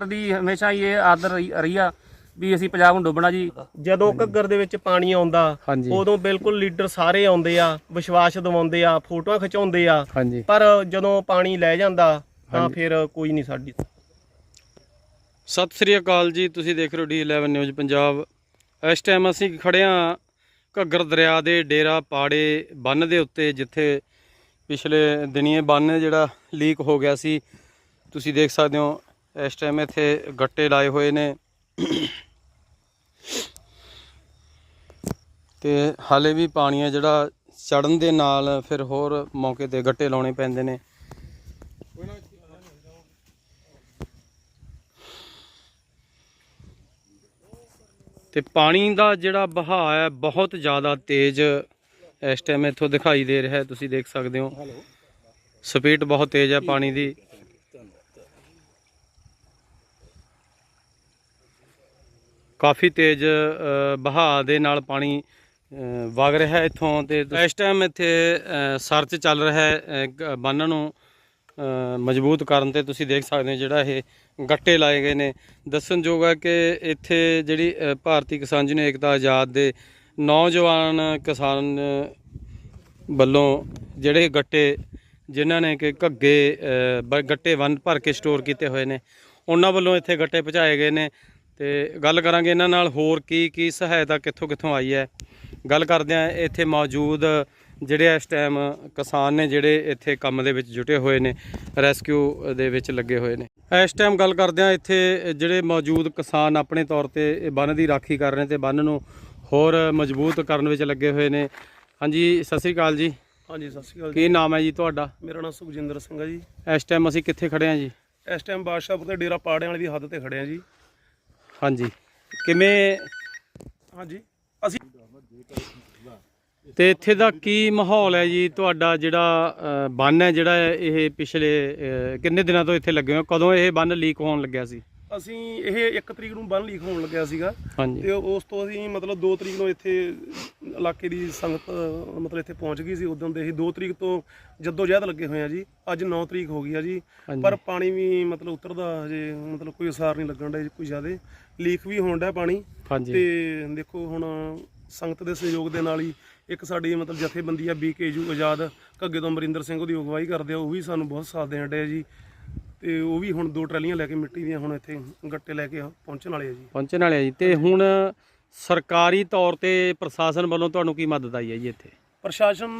Sector ਦੀ ਹਮੇਸ਼ਾ ਹੀ ਇਹ ਆਦਰ ਰਹੀ ਰਹੀ ਆ ਵੀ ਅਸੀਂ ਪੰਜਾਬ ਨੂੰ ਡੁੱਬਣਾ ਜੀ। ਜਦੋਂ ਘੱਗਰ ਦੇ ਵਿੱਚ ਪਾਣੀ ਆਉਂਦਾ ਹਾਂਜੀ। ਉਦੋਂ ਬਿਲਕੁਲ ਲੀਡਰ ਸਾਰੇ ਆਉਂਦੇ ਆ ਵਿਸ਼ਵਾਸ ਦਿਵਾਉਂਦੇ ਆ ਫੋਟੋਆਂ ਖਿਚਾਉਂਦੇ ਆ। ਹਾਂਜੀ। ਪਰ ਜਦੋਂ ਪਾਣੀ ਲੈ ਜਾਂਦਾ ਤਾਂ ਫਿਰ ਕੋਈ ਨਹੀਂ ਸਾਡੀ। ਸਤਿ ਸ੍ਰੀ ਅਕਾਲ ਜੀ ਤੁਸੀਂ ਦੇਖ ਰਹੇ ਹੋ ਡੀ11 ਨਿਊਜ਼ ਪੰਜਾਬ। ਇਸ ਟਾਈਮ ਅਸੀਂ ਖੜੇ ਹਾਂ ਘੱਗਰ ਦਰਿਆ ਦੇ ਡੇਰਾ ਪਾੜੇ ਬੰਨ ਦੇ ਉੱਤੇ ਜਿੱਥੇ ਪਿਛਲੇ ਦਿਨੀਏ ਬੰਨ ਜਿਹੜਾ ਲੀਕ ਹੋ ਗਿਆ ਸੀ। ਤੁਸੀਂ ਦੇਖ ਸਕਦੇ ਹੋ ਇਸ ਟਾਈਮ ਇੱਥੇ ਗੱਟੇ ਲਾਏ ਹੋਏ ਨੇ। ਤੇ ਹਾਲੇ ਵੀ ਪਾਣੀ ਹੈ ਜਿਹੜਾ ਚੜਨ ਦੇ ਨਾਲ ਫਿਰ ਹੋਰ ਮੌਕੇ ਤੇ ਗੱਟੇ ਲਾਉਣੇ ਪੈਂਦੇ ਨੇ। ਤੇ ਪਾਣੀ ਦਾ ਜਿਹੜਾ ਵਹਾਅ ਹੈ ਬਹੁਤ ਜ਼ਿਆਦਾ ਤੇਜ਼ ਇਸ ਟਾਈਮ ਇੱਥੋਂ ਦਿਖਾਈ ਦੇ ਰਿਹਾ ਤੁਸੀਂ ਦੇਖ ਸਕਦੇ ਹੋ। ਸਪੀਡ ਬਹੁਤ ਤੇਜ਼ ਹੈ ਪਾਣੀ ਦੀ। ਕਾਫੀ ਤੇਜ਼ ਬਹਾਅ ਦੇ ਨਾਲ ਪਾਣੀ ਵਗ ਰਿਹਾ ਹੈ ਇੱਥੋਂ ਤੇ ਇਸ ਟਾਈਮ ਇੱਥੇ ਸਰਚ ਚੱਲ ਰਿਹਾ ਹੈ ਗ- ਬੰਨ ਨੂੰ ਮਜ਼ਬੂਤ ਕਰਨ ਤੇ ਤੁਸੀਂ ਦੇਖ ਸਕਦੇ ਹੋ ਜਿਹੜਾ ਇਹ ਗੱਟੇ ਲਾਏ ਗਏ ਨੇ। ਦੱਸਣਯੋਗ ਹੈ ਕਿ ਇੱਥੇ ਜਿਹੜੀ ਭਾਰਤੀ ਕਿਸਾਨ ਯੂਨੀਅਨ ਏਕਤਾ ਆਜ਼ਾਦ ਦੇ ਨੌਜਵਾਨ ਕਿਸਾਨ ਵੱਲੋਂ ਜਿਹੜੇ ਗੱਟੇ ਜਿਨ੍ਹਾਂ ਨੇ ਕਿ ਘੱਗੇ ਬ- ਗੱਟੇ ਵੰਨ ਭਰ ਕੇ ਸਟੋਰ ਕੀਤੇ ਹੋਏ ਨੇ, ਉਹਨਾਂ ਵੱਲੋਂ ਇੱਥੇ ਗੱਟੇ ਪਹੁੰਚਾਏ ਗਏ ਨੇ। ਤੇ ਗੱਲ ਕਰਾਂਗੇ ਇਹਨਾਂ ਨਾਲ ਹੋਰ ਕੀ ਕੀ ਸਹਾਇਤਾ ਕਿੱਥੋਂ ਕਿੱਥੋਂ ਆਈ ਹੈ। ਗੱਲ ਕਰਦੇ ਆ ਇੱਥੇ ਮੌਜੂਦ ਜਿਹੜੇ ਇਸ ਟਾਈਮ ਕਿਸਾਨ ਨੇ ਜਿਹੜੇ ਇੱਥੇ ਕੰਮ ਦੇ ਵਿੱਚ ਜੁਟੇ ਹੋਏ ਨੇ ਰੈਸਕਿਊ ਦੇ ਵਿੱਚ ਲੱਗੇ ਹੋਏ ਨੇ। ਇਸ ਟਾਈਮ ਗੱਲ ਕਰਦੇ ਆ ਇੱਥੇ ਜਿਹੜੇ ਮੌਜੂਦ ਕਿਸਾਨ ਆਪਣੇ ਤੌਰ ਤੇ ਬੰਨ ਦੀ ਰਾਖੀ ਕਰ ਰਹੇ ਤੇ ਬੰਨ ਨੂੰ ਹੋਰ ਮਜ਼ਬੂਤ ਕਰਨ ਵਿੱਚ ਲੱਗੇ ਹੋਏ ਨੇ। ਹਾਂਜੀ ਸਤਿ ਸ੍ਰੀ ਅਕਾਲ ਜੀ। ਹਾਂਜੀ ਸਤਿ ਸ਼੍ਰੀ ਅਕਾਲ ਕੀ ਨਾਮ ਹੈ ਜੀ ਤੁਹਾਡਾ? ਮੇਰਾ ਨਾਮ ਸੁਖਜਿੰਦਰ ਸਿੰਘ ਹੈ ਜੀ। ਇਸ ਟਾਈਮ ਅਸੀਂ ਕਿੱਥੇ ਖੜੇ ਹਾਂ ਜੀ? ਇਸ ਟਾਈਮ ਬਾਦਸ਼ਾਹਪੁਰ ਤੇ ਡੇਰਾ ਪਾੜਿਆਂ ਵਾਲੀ ਦੀ ਹੱਦ ਤੇ ਖੜੇ ਆ ਜੀ। ਹਾਂਜੀ। ਕਿਵੇਂ? ਹਾਂਜੀ। ਅਸੀਂ ਤੇ ਇੱਥੇ ਦਾ ਕੀ ਮਾਹੌਲ ਹੈ ਜੀ? ਤੁਹਾਡਾ ਜਿਹੜਾ ਅ, ਬੰਨ ਹੈ ਜਿਹੜਾ ਇਹ ਪਿਛਲੇ ਅ, ਕਿੰਨੇ ਦਿਨਾਂ ਤੋਂ ਇੱਥੇ ਲੱਗੇ ਹੋ? ਕਦੋਂ ਇਹ ਬੰਨ ਲੀਕ ਹੋਣ ਲੱਗਿਆ ਸੀ? ਅਸੀਂ ਇਹ 1 ਤਰੀਕ ਨੂੰ ਬੰਨ ਲੀਕ ਹੋਣ ਲੱਗਿਆ ਸੀਗਾ। ਹਾਂਜੀ। ਤੇ ਉਸ ਤੋਂ ਅਸੀਂ ਮਤਲਬ 2 ਤਰੀਕ ਨੂੰ ਇੱਥੇ ਇਲਾਕੇ ਦੀ ਸੰਗਤ ਮਤਲਬ ਇੱਥੇ ਪਹੁੰਚ ਗਈ ਸੀ। ਉਦੋਂ ਦੇ ਅਸੀਂ 2 ਤਰੀਕ ਤੋਂ ਜੱਦੋ ਜਹਿਦ ਲੱਗੇ ਹੋਏ ਆ ਜੀ। ਅੱਜ 9 ਤਰੀਕ ਹੋ ਗਈ ਆ ਜੀ। ਹਾਂਜੀ। ਪਰ ਪਾਣੀ ਵੀ ਮਤਲਬ ਉਤਰਦਾ ਹਜੇ ਮਤਲਬ ਕੋਈ ਅਸਾਰ ਨਹੀਂ ਲੱਗਣ ਦਾ ਕੋਈ ਜ਼ਿਆਦੇ ਲੀਕ ਵੀ ਹੋਣ ਡਿਆ ਪਾਣੀ। ਹਾਂਜੀ। ਤੇ ਦੇਖੋ ਹੁਣ ਸੰਗਤ ਦੇ ਸਹਿਯੋਗ ਦੇ ਨਾਲ ਹੀ ਇੱਕ ਸਾਡੀ ਮਤਲਬ ਜਥੇਬੰਦੀ ਆ ਬੀਕੇਯੂ ਆਜ਼ਾਦ ਘੱਗੇ ਤੋਂ ਅਮਰਿੰਦਰ ਸਿੰਘ ਉਹਦੀ ਅਗਵਾਈ ਕਰਦੇ ਆ ਉਹ ਵੀ ਸਾਨੂੰ ਬਹੁਤ ਸਾਥ ਦੇਣ ਡਿਆ ਜੀ। ਤੇ ਉਹ ਵੀ ਹੁਣ ਦੋ ਟਰਾਲੀਆਂ ਲੈ ਕੇ ਮਿੱਟੀ ਦੀਆਂ ਹੁਣ ਇੱਥੇ ਗੱਟੇ ਲੈ ਕੇ ਪਹੁੰਚਣ ਵਾਲੇ ਆ ਜੀ। ਪਹੁੰਚਣ ਵਾਲੇ ਆ ਜੀ। ਤੇ ਹੁਣ ਸਰਕਾਰੀ ਤੌਰ ਤੇ ਪ੍ਰਸ਼ਾਸਨ ਵੱਲੋਂ ਤੁਹਾਨੂੰ ਕੀ ਮਦਦ ਆਈ ਹੈ ਜੀ ਇੱਥੇ? ਪ੍ਰਸ਼ਾਸਨ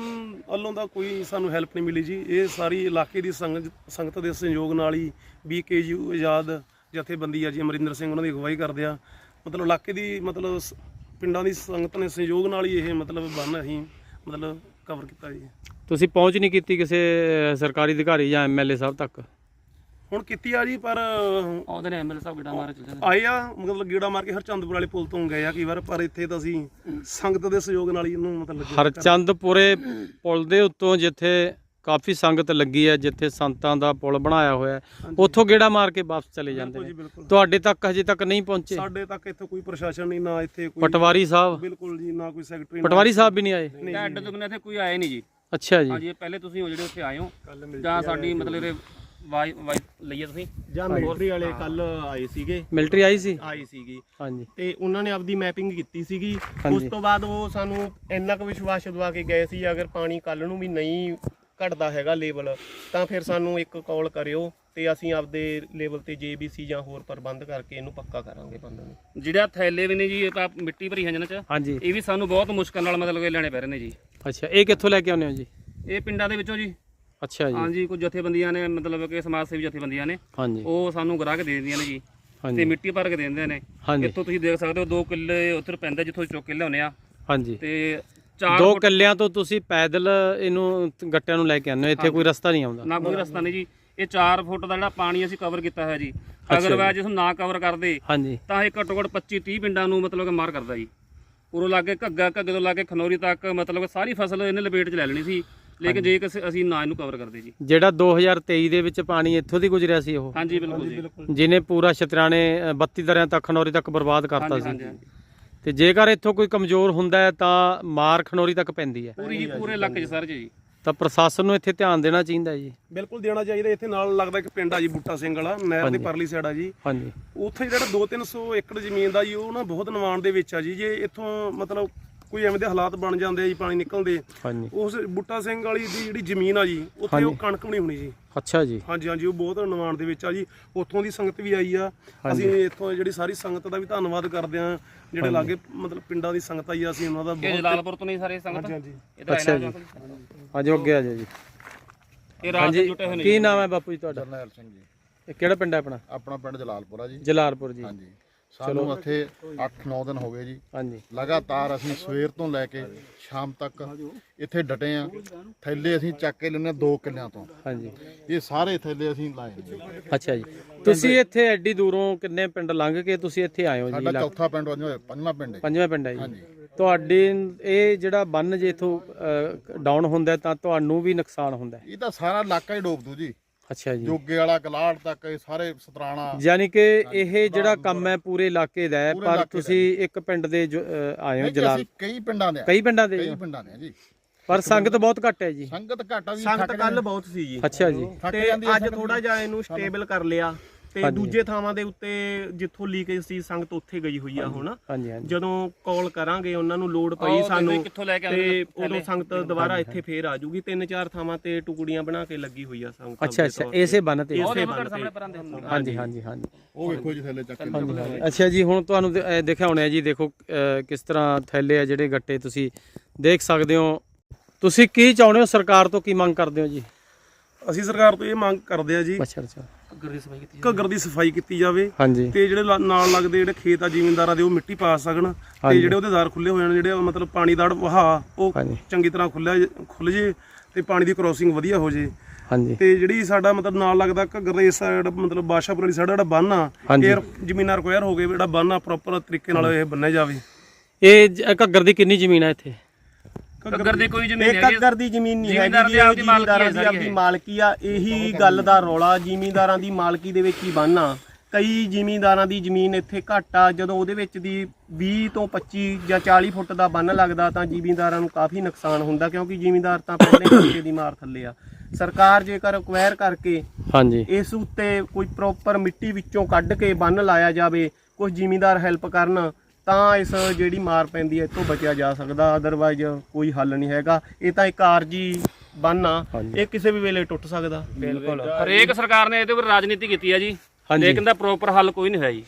ਵੱਲੋਂ ਦਾ ਕੋਈ ਸਾਨੂੰ ਹੈਲਪ ਨਹੀਂ ਮਿਲੀ ਜੀ। ਇਹ ਸਾਰੀ ਇਲਾਕੇ ਦੀ ਸੰਗਤ ਸੰਗਤ ਦੇ ਸਹਿਯੋਗ ਨਾਲ ਹੀ ਬੀਕੇਯੂ ਆਜ਼ਾਦ ਜਥੇਬੰਦੀ ਆ ਜੀ ਅਮਰਿੰਦਰ ਸਿੰਘ ਉਹਨਾਂ ਦੀ ਅਗਵਾਈ ਕਰਦੇ ਆ। ਮਤਲਬ ਇਲਾਕੇ ਦੀ ਮਤਲਬ ਪਿੰਡਾਂ ਦੀ ਸੰਗਤ ਨੇ ਸਹਿਯੋਗ ਨਾਲ ਹੀ ਇਹ ਮਤਲਬ ਬੰਨ ਅਸੀਂ ਮਤਲਬ ਕਵਰ ਕੀਤਾ ਜੀ। ਤੁਸੀਂ ਪਹੁੰਚ ਨਹੀਂ ਕੀਤੀ ਕਿਸੇ ਸਰਕਾਰੀ ਅਧਿਕਾਰੀ ਜਾਂ ਐਮਐਲਏ ਸਾਹਿਬ ਤੱਕ? ਹੁਣ ਕੀਤੀ ਆ ਜੀ ਪਰ ਆਉਂਦੇ ਨੇ ਐਮਐਲਏ ਸਾਹਿਬ ਗਿੱਟਾ ਮਾਰ ਚੱਲਦੇ ਨੇ। ਆਏ ਆ ਮਤਲਬ ਗੇੜਾ ਮਾਰ ਕੇ ਹਰਚੰਦਪੁਰ ਵਾਲੇ ਪੁਲ ਤੋਂ ਗਏ ਆ ਕਈ ਵਾਰ ਪਰ ਇੱਥੇ ਤਾਂ ਅਸੀਂ ਸੰਗਤ ਦੇ ਸਹਿਯੋਗ ਨਾਲ ਹੀ ਇਹਨੂੰ ਮਤਲਬ ਹਰਚੰਦਪੁਰੇ ਪੁਲ ਦੇ ਉੱਤੋਂ ਜਿੱਥੇ ਕਾਫੀ ਸੰਗਤ ਲੱਗੀ ਹੈ ਜਿੱਥੇ ਸੰਤਾਂ ਦਾ ਪੁਲ ਬਣਾਇਆ ਹੋਇਆ ਹੈ ਉੱਥੋਂ ਗੇੜਾ ਮਾਰ ਕੇ ਵਾਪਸ ਚਲੇ ਜਾਂਦੇ ਜੀ ਨੇ ਤੁਹਾਡੇ ਤੱਕ ਹਜੇ ਤੱਕ ਨਹੀਂ ਪਹੁੰਚੇ? ਸਾਡੇ ਤੱਕ ਇੱਥੇ ਕੋਈ ਪ੍ਰਸ਼ਾਸਨ ਨਹੀਂ ਨਾ ਇੱਥੇ ਕੋਈ ਪਟਵਾਰੀ ਸਾਹਿਬ? ਬਿਲਕੁਲ ਜੀ ਨਾ ਕੋਈ ਸੈਕਟਰੀ ਪਟਵਾਰੀ ਸਾਹਿਬ ਵੀ ਨਹੀਂ ਆਏ? ਜਾਂ ਅੱਡ ਤੋਂ ਬਿਨਾਂ ਇੱਥੇ ਕੋਈ ਆਏ ਨਹੀਂ ਜੀ। ਅੱਛਾ ਜੀ। ਹਾਂਜੀ ਇਹ ਪਹਿਲੇ ਤੁਸੀਂ ਹੋ ਜਿਹੜੇ ਉੱਥੇ ਆਏ ਹੋ। ਜਾਂ ਸਾਡੀ ਮਤਲਬ ਇਹ ਵਾਈ ਵਾਈ ਲਈਏ ਤੁਸੀਂ? ਜਾਂ ਮਿਲਟਰੀ ਵਾਲੇ ਕੱਲ ਆਏ ਸੀਗੇ। ਮਿਲਟਰੀ ਆਈ ਸੀ? ਆਈ ਸੀਗੀ। ਹਾਂਜੀ। ਤੇ ਉਹਨਾਂ ਨੇ ਆਪਦੀ ਮੈਪਿੰਗ ਕੀਤੀ ਸੀਗੀ। ਉਸ ਤੋਂ ਬਾਅਦ ਉਹ ਸਾਨੂੰ ਇੰਨਾ ਕੁ ਵਿਸ਼ਵਾਸ ਦਵਾ ਕੇ ਗਏ ਸੀ ਅਗਰ ਪਾਣੀ ਕੱਲ ਨੂੰ ਵੀ ਨਹੀਂ ਘਟਦਾ ਹੈਗਾ ਲੈਵਲ ਤਾਂ ਫਿਰ ਸਾਨੂੰ ਇੱਕ ਕਾਲ ਕਰਿਓ ਤੇ ਅਸੀਂ ਆਪਦੇ ਲੈਵਲ ਤੇ ਜੀਬੀਸੀ ਜਾਂ ਹੋਰ ਪ੍ਰਬੰਧ ਕਰਕੇ ਇਹਨੂੰ ਪੱਕਾ ਕਰਾਂਗੇ ਬੰਦ ਨੂੰ। ਜਿਹੜਾ ਥੈਲੇ ਵੀ ਨੇ ਜੀ ਇਹ ਤਾਂ ਮਿੱਟੀ ਭਰੀ ਹੈ ਜਨਾਂ ਚ। ਹਾਂਜੀ। ਇਹ ਵੀ ਸਾਨੂੰ ਬਹੁਤ ਮੁਸ਼ਕਲ ਨਾਲ ਮਤਲਬ ਕਿ ਲੈਣੇ ਪੈ ਰਹੇ ਨੇ ਜੀ। ਅੱਛਾ ਇਹ ਕਿੱਥੋਂ ਲੈ ਕੇ ਆਉਂਦੇ ਹੋ ਜੀ? ਇਹ ਪਿੰਡਾਂ ਦੇ ਵਿੱਚੋਂ ਜੀ। ਅੱਛਾ ਜੀ। ਹਾਂਜੀ ਕੁਝ ਜਥੇਬੰਦੀਆਂ ਨੇ ਮਤਲਬ ਕਿ ਸਮਾਜ ਸੇਵੀ ਜਥੇਬੰਦੀਆਂ ਨੇ। ਹਾਂਜੀ। ਉਹ ਸਾਨੂੰ ਗਰਾਹ ਕੇ ਦੇ ਦਿੰਦੀਆਂ ਨੇ ਜੀ। ਤੇ ਹਾਂਜੀ ਮਿੱਟੀ ਭਰ ਕੇ ਦੇ ਦਿੰਦੇ ਨੇ। ਹਾਂਜੀ। ਇੱਥੋਂ ਤੁਸੀਂ ਦੇਖ ਸਕਦੇ ਹੋ 2 ਕਿੱਲੇ ਉੱਧਰ ਪੈਂਦਾ ਜਿੱਥੋਂ ਚੁੱਕ ਕੇ ਲਿਆਉਂਦੇ ਆ। ਹਾਂਜੀ। ਤੇ 4 ਦੋ ਕਿੱਲਿਆਂ ਤੋਂ ਤੁਸੀਂ ਪੈਦਲ ਇਹਨੂੰ ਗੱਟਿਆਂ ਨੂੰ ਲੈ ਕੇ ਆਉਂਦੇ ਹੋ ਇੱਥੇ ਕੋਈ ਰਸਤਾ ਨਹੀਂ ਆਉਂਦਾ। ਨਾ ਕੋਈ ਰਸਤਾ ਨਹੀਂ ਜੀ। ਇਹ 4 ਫੁੱਟ ਦਾ ਜਿਹੜਾ ਪਾਣੀ ਅਸੀਂ ਕਵਰ ਕੀਤਾ ਹੋਇਆ ਜੀ। ਅਗਰ ਵਾ ਜਿਸ ਨੂੰ ਨਾ ਕਵਰ ਕਰਦੇ ਹਾਂਜੀ। ਤਾਂ ਇਹ ਘੱਟੋ ਘੱਟ 25 30 ਪਿੰਡਾਂ ਨੂੰ ਮਤਲਬ ਕਿ ਮਾਰ ਕਰਦਾ ਜੀ। ਉਰੋਂ ਲਾਗੇ ਘੱਗਾ ਘੱਗੇ ਤੋਂ ਲਾਗੇ ਖਨੌਰੀ ਤੱਕ ਮਤਲਬ ਕਿ ਸਾਰੀ ਫਸਲ ਇਹਨੇ ਲਪੇਟ 'ਚ ਲੈ ਲੈਣੀ ਸੀ। ਲੇਕਿਨ ਜੇ ਕਿਸੇ- ਅਸੀਂ ਨਾ ਇਹਨੂੰ ਕਵਰ ਕਰਦੇ ਜੀ। ਜਿਹੜਾ 2023 ਦੇ ਵਿੱਚ ਪਾਣੀ ਇੱਥੋਂ ਦੀ ਗੁਜ਼ਰਿਆ ਸੀ ਉਹ? ਹਾਂਜੀ ਬਿਲਕੁਲ ਜੀ। ਜਿਹਨੇ ਪੂਰਾ ਛਤਰਾਣੇ ਅ, 32 ਦਰਿਆ ਤੱਕ ਖਨੌਰੀ ਤੱਕ ਬਰਬਾਦ ਕਰਤਾ ਹਾਂਜੀ ਸੀ। ਹਾਂਜੀ। ਤੇ ਜੇਕਰ ਇੱਥੋਂ ਕੋਈ ਕਮਜ਼ੋਰ ਹੁੰਦਾ ਹੈ ਤਾਂ ਮਾਰ ਖਨੌਰੀ ਤੱਕ ਪੈਂਦੀ ਹੈ। ਪੂਰੀ ਜੀ ਪੂਰੇ ਇਲਾਕੇ 'ਚ ਸਰ ਜੀ। ਤਾਂ ਪ੍ਰਸ਼ਾਸਨ ਨੂੰ ਇੱਥੇ ਧਿਆਨ ਦੇਣਾ ਚਾਹੀਦਾ ਜੀ। ਬਿਲਕੁਲ ਦੇਣਾ ਚਾਹੀਦਾ ਇੱਥੇ ਨਾਲ ਲੱਗਦਾ ਇੱਕ ਪਿੰਡ ਆ ਜੀ ਬੂਟਾ ਸਿੰਘ ਵਾਲਾ ਨਹਿਰ ਦੇ ਪਰਲੀ ਸਾਈਡ ਆ ਜੀ। ਹਾਂਜੀ। ਉੱਥੇ ਜਿਹੜਾ 2-300 ਏਕੜ ਜ਼ਮੀਨ ਦਾ ਜੀ ਉਹ ਨਾ ਬਹੁਤ ਨਿਵਾਣ ਦੇ ਵਿੱਚ ਆ ਜੀ। ਜੇ ਇੱਥੋਂ ਮਤਲਬ ਕੋਈ ਐਵੇਂ ਦੇ ਹਾਲਾਤ ਬਣ ਜਾਂਦੇ ਆ ਜੀ ਪਾਣੀ ਨਿਕਲਦੇ। ਹਾਂਜੀ। ਉਸ ਬੂਟਾ ਸਿੰਘ ਵਾਲੀ ਦੀ ਜਿਹੜੀ ਜ਼ਮੀਨ ਆ ਜੀ ਉੱਥੇ ਉਹ ਕਣਕ ਵੀ ਨਹੀਂ ਹੋਣੀ ਜੀ। ਅੱਛਾ ਜੀ। ਹਾਂਜੀ ਹਾਂਜੀ ਉਹ ਬਹੁਤ ਨਿਵਾਣ ਦੇ ਵਿੱਚ ਆ ਜੀ। ਉੱਥੋਂ ਦੀ ਸੰਗਤ ਵੀ ਆਈ ਆ। ਅਸੀਂ ਇੱਥੋਂ ਜਿਹੜੀ ਸਾਰੀ ਸੰਗਤ ਦਾ ਵੀ ਧੰਨਵਾਦ ਕਰਦੇ ਆ। ਜਿਹੜੇ ਲਾਗੇ ਮਤਲਬ ਪਿੰਡਾਂ ਦੀ ਸੰਗਤ ਆਈ ਆ ਅਸੀਂ ਉਹਨਾਂ ਦਾ ਬਹੁਤ ਜਲਾਲਪੁਰ ਤੋਂ ਨਹੀਂ ਸਾਰੇ ਸੰਗਤ? ਹਾਂਜੀ ਅੱਛਾ ਆਇਆ ਜੀ। ਹਾਂਜੀ ਅੱਗੇ ਆ ਜਾਓ ਜੀ। ਇਹ ਰਾਤ ਜੁਟੇ ਹੋਏ ਨੇ ਕੀ ਨਾਮ ਹੈ ਬਾਪੂ ਜੀ ਤੁਹਾਡਾ? ਜਰਨੈਲ ਸਿੰਘ ਜੀ। ਇਹ ਕਿਹੜਾ ਪਿੰਡ ਹੈ ਆਪਣਾ? ਆਪਣਾ ਪਿੰਡ ਜਲਾਲਪੁਰਾ ਜੀ। ਜਲਾਲਪੁਰ ਜੀ। ਹਾਂਜੀ। ਸਾਨੂੰ ਇੱਥੇ 8-9 ਦਿਨ ਹੋ ਗਏ ਜੀ। ਹਾਂਜੀ। ਲਗਾਤਾਰ ਅਸੀਂ ਸਵੇਰ ਤੋਂ ਲੈ ਕੇ ਸ਼ਾਮ ਤੱਕ ਇੱਥੇ ਡਟੇ ਆ। ਥੈਲੇ ਅਸੀਂ ਚੱਕ ਕੇ ਲੈਨੇ ਦੋ ਕਿੱਲਿਆਂ ਤੋਂ। ਹਾਂਜੀ। ਇਹ ਸਾਰੇ ਥੈਲੇ ਅਸੀਂ ਲਾਏ ਨੇ। ਜੀ ਅੱਛਾ ਜੀ। ਤੁਸੀਂ ਇੱਥੇ ਐਡੀ ਦੂਰੋਂ ਕਿੰਨੇ ਪਿੰਡ ਲੰਘ ਕੇ ਤੁਸੀਂ ਇੱਥੇ ਆਏ ਹੋ ਜੀ? ਸਾਡਾ ਚੌਥਾ ਪਿੰਡ ਵਜੋਂ ਪੰਜਵਾਂ ਪਿੰਡ ਹੈ ਪੰਜਵਾਂ ਪਿੰਡ ਹੈ ਜੀ। ਤੁਹਾਡੇ ਇਹ ਜਿਹੜਾ ਬੰਨ ਜੇ ਇਥੋਂ ਡਾਊਨ ਹੁੰਦਾ ਹੈ ਤਾਂ ਤੁਹਾਨੂੰ ਵੀ ਨੁਕਸਾਨ ਹੁੰਦਾ ਹੈ? ਇਹ ਤਾਂ ਸਾਰਾ ਇਲਾਕਾ ਹੀ ਡੋਬ ਦੂ ਜੀ। ਅੱਛਾ ਜੀ। ਜੋਗੇ ਵਾਲਾ ਗਲਾੜ ਤੱਕ ਇਹ ਸਾਰੇ ਸਤਰਾਣਾ ਯਾਨੀ ਕਿ ਇਹ ਜਿਹੜਾ ਕੰਮ ਹੈ ਪੂਰੇ ਇਲਾਕੇ ਦਾ ਹੈ ਪੂਰੇ ਤੁਸੀਂ ਇੱਕ ਪਿੰਡ ਦੇ ਆਏ ਹੋ ਜਲਾਲ। ਕਈ ਪਿੰਡਾਂ ਦੇ ਆ, ਕਈ ਪਿੰਡਾਂ ਦੇ ਕਈ? ਪਿੰਡਾਂ ਦੇ ਆ ਜੀ। ਪਰ ਸੰਗਤ ਬਹੁਤ ਘੱਟ ਹੈ ਜੀ। ਸੰਗਤ ਘਾਟਾ ਵੀ ਸੰਗਤ ਕੱਲ ਬਹੁਤ ਸੀ ਜੀ। ਅੱਛਾ ਜੀ। ਤੇ ਆ ਅੱਜ ਥੋੜਾ ਜਿਹਾ ਇਹਨੂੰ ਸਟੇਬਲ ਕਰ ਲਿਆ। ਤੇ। ਦੂਜੇ ਥਾਵਾਂ ਦੇ ਉੱਤੇ ਜਿੱਥੋਂ ਲੀਕੇਜ ਸੀ ਸੰਗਤ ਉੱਥੇ ਗਈ ਹੋਈ ਆ ਹੁਣ। ਹਾਂਜੀ ਹਾਂਜੀ। ਜਦੋਂ ਕਾਲ ਕਰਾਂਗੇ ਉਹਨਾਂ ਨੂੰ ਲੋਡ ਪਈ ਸਾਨੂੰ ਕਿੱਥੋਂ ਲੈ ਕੇ ਆਉਂਦੇ ਤੇ ਉਦੋਂ। ਸੰਗਤ ਦੁਬਾਰਾ ਇੱਥੇ ਫੇਰ ਆ ਜੂਗੀ। ਤਿੰਨ ਚਾਰ ਥਾਵਾਂ ਤੇ ਟੁਕੜੀਆਂ ਬਣਾ ਕੇ ਲੱਗੀ ਹੋਈ ਆ ਸੰਗਤ ਅੱਛਾ ਅੱਛਾ। ਇਸੇ ਬੰਨ ਤੇ। ਇਸੇ ਬੰਨ ਤੇ। ਹਾਂਜੀ ਹਾਂਜੀ ਹਾਂਜੀ। ਉਹ ਵੇਖੋ ਜੀ ਥੱਲੇ ਚੱਕ। ਅੱਛਾ ਜੀ ਹੁਣ ਤੁਹਾਨੂੰ ਦੇਖਿਆ ਹੋਣਾ ਜੀ। ਦੇਖੋ ਕਿਸ ਤਰ੍ਹਾਂ ਥੈਲੇ ਆ ਜਿਹੜੇ ਗੱਟੇ ਤੁਸੀਂ ਦੇਖ ਸਕਦੇ ਹੋ। ਤੁਸੀਂ ਕੀ ਚਾਹੁੰਦੇ ਹੋ? ਸਰਕਾਰ ਤੋਂ ਕੀ ਮੰਗ ਕਰਦੇ ਹੋ ਜੀ? ਅਸੀਂ ਸਰਕਾਰ ਤੋਂ ਇਹ ਮੰਗ ਕਰਦੇ ਆ ਜੀ ਅੱਛਾ ਅੱਛਾ। ਘੱਗਰ ਦੀ ਸਫ਼ਾਈ ਕੀਤੀ ਘੱਗਰ ਦੀ ਸਫ਼ਾਈ ਕੀਤੀ ਜਾਵੇ ਹਾਂਜੀ। ਤੇ ਜਿਹੜੇ ਲਾ- ਨਾਲ ਲੱਗਦੇ ਜਿਹੜੇ ਖੇਤ ਆ ਜ਼ਿਮੀਂਦਾਰਾਂ ਦੇ ਉਹ ਮਿੱਟੀ ਪਾ ਸਕਣ ਤੇ ਜਿਹੜੇ ਉਹਦੇ ਦਾਰ ਖੁੱਲੇ ਹੋ ਜਾਣ ਜਿਹੜੇ ਮਤਲਬ ਪਾਣੀ ਦਾ ਵਹਾ ਉਹ ਹਾਂਜੀ। ਚੰਗੀ ਤਰ੍ਹਾਂ ਖੁੱਲਿਆ ਖੁੱਲ ਜੇ ਤੇ ਪਾਣੀ ਦੀ ਕ੍ਰੋਸਿੰਗ ਵਧੀਆ ਹੋ ਜੇ। ਹਾਂਜੀ। ਤੇ ਜਿਹੜੀ ਸਾਡਾ ਮਤਲਬ ਨਾਲ ਲੱਗਦਾ ਘੱਗਰ ਦੇ ਸਾਈਡ ਮਤਲਬ ਬਾਸ਼ਾਪੁਰ ਵਾਲੀ ਸਾਈਡ ਜਿਹੜਾ ਬੰਨ ਆ ਹਾਂਜੀ। ਇਹ ਜ਼ਮੀਨਾਂ ਰਿਕੁਆਇਰ ਹੋ ਗਏ ਵੀ ਜਿਹੜਾ ਬੰਨ ਆ ਪ੍ਰੋਪਰ ਤਰੀਕੇ ਨਾਲ ਇਹ ਬੰਨਿਆ ਜਾਵੇ। ਇਹ ਜ- ਘੱਗਰ ਦੀ ਕਿੰਨੀ ਜ਼ਮੀਨ ਹੈ ਇੱਥੇ? ਘੱਗਰ ਦੀ ਕੋਈ ਜ਼ਮੀਨ ਨਹੀਂ ਕੱਗਰ ਦੀ ਜ਼ਮੀਨ ਨਹੀਂ ਜ਼ਿਮੀਂਦਾਰ ਹੈਗੀ ਦੀ ਆਪਦੀ ਮਾਲਕੀ ਜ਼ਿਮੀਂਦਾਰਾਂ ਹੈ ਆਪਦੀ। ਮਾਲਕੀ ਆ ਇਹੀ ਗੱਲ ਦਾ ਰੌਲਾ ਜ਼ਿਮੀਂਦਾਰਾਂ ਦੀ ਮਾਲਕੀ ਦੇ ਵਿੱਚ ਹੀ ਬੰਨਾ ਕਈ ਜ਼ਿਮੀਂਦਾਰਾਂ ਦੀ ਜ਼ਮੀਨ ਇੱਥੇ ਘੱਟ ਆ ਜਦੋਂ ਉਹਦੇ ਵਿੱਚ ਦੀ 20 ਤੋਂ 25 ਜਾਂ 40 ਫੁੱਟ ਦਾ ਬੰਨ ਲੱਗਦਾ ਤਾਂ ਜ਼ਿਮੀਂਦਾਰਾਂ ਨੂੰ ਕਾਫੀ ਨੁਕਸਾਨ ਹੁੰਦਾ ਕਿਉਂਕਿ ਜ਼ਿਮੀਂਦਾਰ ਤਾਂ ਪਹਿਲੇ ਕਰਕੇ ਦੀ ਮਾਰ ਥੱਲੇ ਆ। ਸਰਕਾਰ ਜੇਕਰ ਅਕਵਾਇਰ ਕਰਕੇ ਹਾਂਜੀ। ਇਸ ਉੱਤੇ ਕੋਈ ਪ੍ਰੋਪਰ ਮਿੱਟੀ ਵਿੱਚੋਂ ਕੱਢ ਕੇ ਬੰਨ ਲਾਇਆ ਜਾਵੇ ਕੁਝ ਜ਼ਿਮੀਂਦਾਰ ਹੈਲਪ ਕਰਨ ਤਾਂ ਇਸ ਜਿਹੜੀ ਮਾਰ ਪੈਂਦੀ ਹੈ ਇਹ ਤੋਂ ਬਚਿਆ ਜਾ ਸਕਦਾ। ਅਦਰਵਾਈਜ਼ ਕੋਈ ਹੱਲ ਨਹੀਂ ਹੈਗਾ। ਇਹ ਤਾਂ ਇੱਕ ਆਰਜੀ ਬੰਨ ਇਹ ਕਿਸੇ ਵੀ ਵੇਲੇ ਟੁੱਟ ਸਕਦਾ। ਬਿਲਕੁਲ। ਹਰੇਕ ਸਰਕਾਰ ਨੇ ਇਹਦੇ ਉੱਪਰ ਰਾਜਨੀਤੀ ਕੀਤੀ ਆ ਜੀ। ਲੇਕਿਨ ਦਾ ਪ੍ਰੋਪਰ ਹੱਲ ਕੋਈ ਨਹੀਂ ਹੋਇਆ ਜੀ।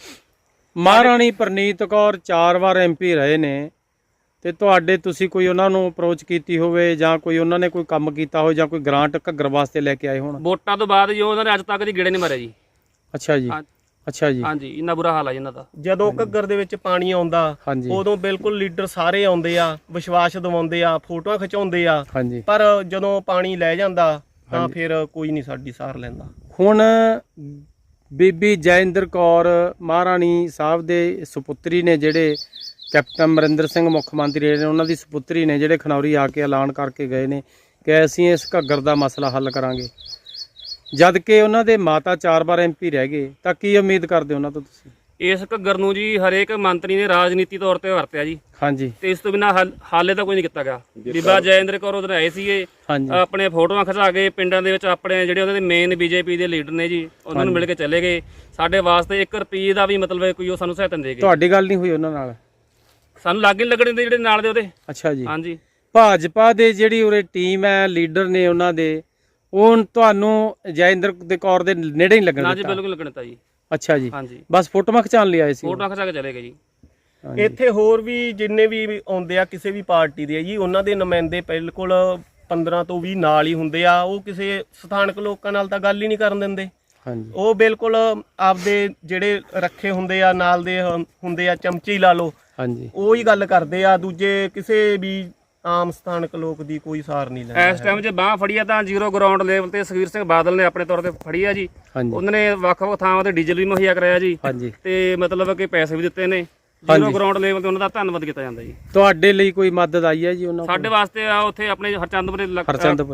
ਮਹਾਰਾਣੀ ਪ੍ਰਨੀਤ ਕੌਰ ਚਾਰ ਵਾਰ ਐਮਪੀ ਰਹੇ ਨੇ। ਤੇ ਤੁਹਾਡੇ ਤੁਸੀਂ ਕੋਈ ਉਹਨਾਂ ਨੂੰ ਅਪਰੋਚ ਕੀਤੀ ਹੋਵੇ ਜਾਂ ਕੋਈ ਉਹਨਾਂ ਨੇ ਕੋਈ ਕੰਮ ਕੀਤਾ ਹੋਵੇ ਜਾਂ ਕੋਈ ਗ੍ਰਾਂਟ ਘੱਗਰ ਵਾਸਤੇ ਲੈ ਕੇ ਆਏ ਹੋਣ? ਵੋਟਾਂ ਤੋਂ ਬਾਅਦ ਜੋ ਉਹਨਾਂ ਨੇ ਅੱਜ ਤੱਕ ਦੀ ਗੇੜੇ ਨਹੀਂ ਮਾਰਿਆ ਜੀ। ਅੱਛਾ ਜੀ। ਹਾਂ- ਅੱਛਾ ਜੀ। ਹਾਂਜੀ ਇੰਨਾ ਬੁਰਾ ਹਾਲ ਆ ਜੀ ਇਹਨਾਂ ਦਾ। ਜਦੋਂ ਘੱਗਰ ਦੇ ਵਿੱਚ ਪਾਣੀ ਆਉਂਦਾ ਹਾਂਜੀ। ਉਦੋਂ ਬਿਲਕੁਲ ਲੀਡਰ ਸਾਰੇ ਆਉਂਦੇ ਆ ਵਿਸ਼ਵਾਸ ਦਿਵਾਉਂਦੇ ਆ ਫੋਟੋਆਂ ਖਿਚਾਉਂਦੇ ਆ। ਹਾਂਜੀ। ਪਰ ਜਦੋਂ ਪਾਣੀ ਲੈ ਜਾਂਦਾ ਤਾਂ ਫਿਰ ਕੋਈ ਨਹੀਂ ਸਾਡੀ ਸਾਰ ਲੈਂਦਾ। ਹੁਣ ਬੀਬੀ ਜੈਇੰਦਰ ਕੌਰ ਮਹਾਰਾਣੀ ਸਾਹਿਬ ਦੇ ਸੁਪੁੱਤਰੀ ਨੇ ਜਿਹੜੇ ਕੈਪਟਨ ਅਮਰਿੰਦਰ ਸਿੰਘ ਮੁੱਖ ਮੰਤਰੀ ਰਹੇ ਨੇ ਉਹਨਾਂ ਦੀ ਸੁਪੁੱਤਰੀ ਨੇ ਜਿਹੜੇ ਖਨੌਰੀ ਆ ਕੇ ਐਲਾਨ ਕਰਕੇ ਗਏ ਨੇ ਕਿ ਅਸੀਂ ਇਸ ਘੱਗਰ ਦਾ ਮਸਲਾ ਹੱਲ ਕਰਾਂਗੇ। ਜਦ ਕਿ ਉਹਨਾਂ ਦੇ ਮਾਤਾ ਚਾਰ ਵਾਰ ਐਮਪੀ ਰਹਿ ਗਏ ਤਾਂ ਕੀ ਉਮੀਦ ਕਰਦੇ ਹੋ ਉਹਨਾਂ ਤੋਂ ਤੁਸੀਂ? ਇਸ ਘੱਗਰ ਨੂੰ ਜੀ ਹਰੇਕ ਮੰਤਰੀ ਨੇ ਰਾਜਨੀਤੀ ਤੌਰ ਤੇ ਵਰਤਿਆ ਜੀ। ਹਾਂਜੀ। ਤੇ ਇਸ ਤੋਂ ਬਿਨਾ ਹਾਲੇ ਤਾਂ ਕੋਈ ਨਹੀਂ ਕੀਤਾ ਗਿਆ। ਬੀਬਾ ਜੈਇੰਦਰ ਕੌਰ ਉਧਰ ਆਏ ਸੀਗੇ। ਆਪਣੇ ਫੋਟੋਆਂ ਖਿਚਾ ਕੇ ਪਿੰਡਾਂ ਦੇ ਵਿੱਚ ਆਪਣੇ ਜਿਹੜੇ ਉਹਨਾਂ ਦੇ ਮੇਨ ਬੀਜੇਪੀ ਦੇ ਲੀਡਰ ਨੇ ਜੀ ਉਹਨਾਂ ਨੂੰ ਮਿਲ ਕੇ ਚਲੇ ਗਏ। ਸਾਡੇ ਵਾਸਤੇ 1 ਰੁਪਏ ਦਾ ਵੀ ਮਤਲਬ ਹੈ ਕੋਈ ਉਹ ਸਾਨੂੰ ਸਹਾਇਤਾ ਨਹੀਂ ਦੇ ਗਏ। ਤੁਹਾਡੀ ਗੱਲ ਨਹੀਂ ਹੋਈ ਉਹਨਾਂ ਨਾਲ? ਸਾਨੂੰ ਲਾਗੇ ਲੱਗਣੇ ਦੇ ਜਿਹੜੇ ਨਾਲ ਦੇ ਉਹਦੇ। ਅੱਛਾ ਜੀ। ਹਾਂਜੀ। ਭਾਜਪਾ ਦੇ ਜਿਹੜੀ ਉਰੇ ਟੀਮ ਹੈ ਲੀਡਰ ਨੇ ਉਹਨਾਂ ਦੇ ਉਹ ਤੁਹਾਨੂੰ ਜੈਇੰਦਰ ਦੇ ਕੌਰ ਦੇ ਨੇੜੇ ਨਹੀਂ ਲੱਗਣ ਨਾ ਜੀ ਦਿੱਤਾ। ਬਿਲਕੁਲ ਲੱਗਣੇ ਤਾਂ ਜੀ। ਅੱਛਾ ਜੀ। ਹਾਂਜੀ। ਬਸ ਫੋਟੋਆਂ ਖਿਚਾਉਣ ਲਈ ਆਏ ਸੀ। ਫੋਟੋਆਂ ਖਿਚਾ ਕੇ ਚਲੇ ਗਏ ਜੀ। ਹਾਂਜੀ। ਇੱਥੇ ਹੋਰ ਵੀ ਜਿੰਨੇ ਵੀ ਆਉਂਦੇ ਆ ਕਿਸੇ ਵੀ ਪਾਰਟੀ ਦੇ ਆ ਜੀ ਉਹਨਾਂ ਦੇ ਨੁਮਾਇੰਦੇ ਬਿਲਕੁਲ 15 ਤੋਂ 20 ਨਾਲ ਹੀ ਹੁੰਦੇ ਆ। ਉਹ ਕਿਸੇ ਸਥਾਨਕ ਲੋਕਾਂ ਨਾਲ ਤਾਂ ਗੱਲ ਹੀ ਨਹੀਂ ਕਰਨ ਦਿੰਦੇ। ਹਾਂਜੀ। ਉਹ ਬਿਲਕੁਲ ਆਪਦੇ ਜਿਹੜੇ ਰੱਖੇ ਹੁੰਦੇ ਆ ਨਾਲ ਦੇ ਹ- ਹੁੰਦੇ ਆ ਚਮਚੇ ਲਾ ਲਓ। ਹਾਂਜੀ। ਉਹ ਹੀ ਗੱਲ ਕਰਦੇ ਆ। ਦੂਜੇ ਕਿਸੇ ਵੀ ਆਮ ਸਥਾਨਕ ਲੋਕ ਦੀ ਕੋਈ ਸਾਰ ਨਹੀਂ ਲੈਂਦਾ ਇਸ ਟਾਈਮ ਜੇ ਬਾਹ ਫੜੀ ਆ ਤਾਂ ਜ਼ੀਰੋ ਗਰਾਊਂਡ ਲੈਵਲ ਤੇ ਸੁਖਬੀਰ ਸਿੰਘ ਬਾਦਲ ਨੇ ਆਪਣੇ ਤੌਰ ਤੇ ਫੜੀ ਆ ਜੀ। ਉਹਨਾਂ ਨੇ ਵੱਖ-ਵੱਖ ਥਾਵਾਂ ਤੇ ਡੀਜ਼ਲ ਵੀ ਮੁਹੱਈਆ ਕਰਾਇਆ ਜੀ। ਤੇ ਮਤਲਬ ਕਿ ਪੈਸੇ ਵੀ ਦਿੱਤੇ ਨੇ। ਜ਼ੀਰੋ ਗਰਾਊਂਡ ਲੈਵਲ ਤੇ ਉਹਨਾਂ ਦਾ ਧੰਨਵਾਦ ਕੀਤਾ ਜਾਂਦਾ ਜੀ। ਤੁਹਾਡੇ ਲਈ ਕੋਈ ਮਦਦ ਆਈ ਹੈ ਜੀ ਉਹਨਾਂ ਕੋਲ? ਸਾਡੇ ਵਾਸਤੇ ਆ ਉੱਥੇ ਆਪਣੇ ਹਰਚੰਦਪੁਰੇ।